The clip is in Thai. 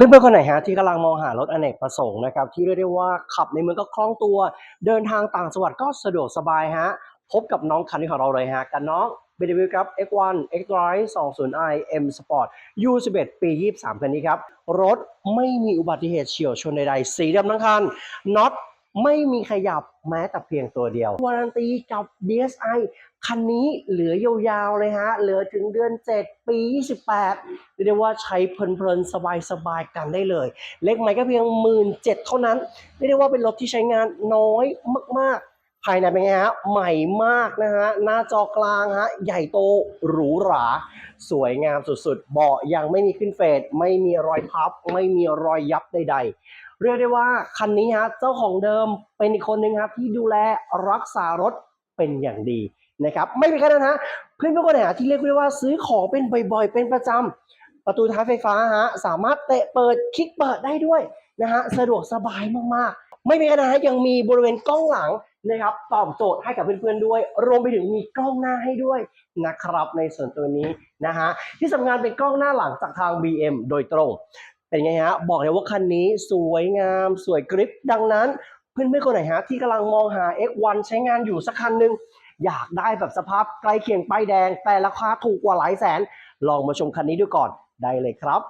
เพื่อนๆคนไหนฮะที่กำลังมองหารถอเนกประสงค์นะครับที่เรียกได้ว่าขับในเมืองก็คล่องตัว เดินทางต่างจังหวัดก็สะดวกสบายฮะพบกับน้องคันนี้ของเราเลยฮะกันน้อง BMW ครับ X1 X-Drive 20i M Sport U11 ปี 23 คันนี้ครับ รถไม่มีอุบัติเหตุเฉียวชนใดๆ สีดำทั้งคันน็อต ไม่มีขยับแม้แต่เพียงตัวเดียว วารันตีกับ DSI คันนี้เหลือยาวๆเลยฮะ เหลือถึงเดือน 7 ปี 28 เรียกว่าใช้เพลินๆ สบายๆ กันได้เลย เล็กไหมก็เพียง 1 7ื่นเท่านั้น เรียกได้ว่าเป็นรถที่ใช้งานน้อยมากๆ ภายในเป็นไงฮะ ใหม่มากนะฮะ หน้าจอกลางฮะ ใหญ่โตหรูหรา สวยงามสุดๆ เบาะยังไม่มีขึ้นเฟด ไม่มีรอยพับ ไม่มีรอยยับใดๆ เรียกได้ว่าคันนี้ฮะ เจ้าของเดิมเป็นอีกคนนึงครับที่ดูแลรักษารถเป็นอย่างดีนะครับ ไม่เป็นแค่นั้นฮะ เพื่อนๆคนไหนที่เรียกได้ว่าซื้อของเป็นบ่อยๆ เป็นประจำประตูท้ายไฟฟ้าฮะ สามารถเตะเปิดคลิกเปิดได้ด้วยนะฮะ สะดวกสบายมากๆ ไม่มีขนาดฮะ ยังมีบริเวณกล้องหลัง นะครับตอบโจทย์ให้กับเพื่อนๆด้วย รวมไปถึงมีกล้องหน้าให้ด้วยนะครับ ในส่วนตัวนี้นะฮะที่สำคัญเป็นกล้องหน้าหลังจากทาง BM โดยตรง เป็นไงฮะบอกเลยว่าคันนี้สวยงาม สวยกริปดังนั้นเพื่อนๆคนไหนฮะที่กำลังมองหา X1 ใช้งานอยู่สักคันหนึ่งอยากได้แบบสภาพใกล้เคียงป้ายแดง แต่ราคาถูกกว่าหลายแสน ลองมาชมคันนี้ดูก่อนได้เลยครับ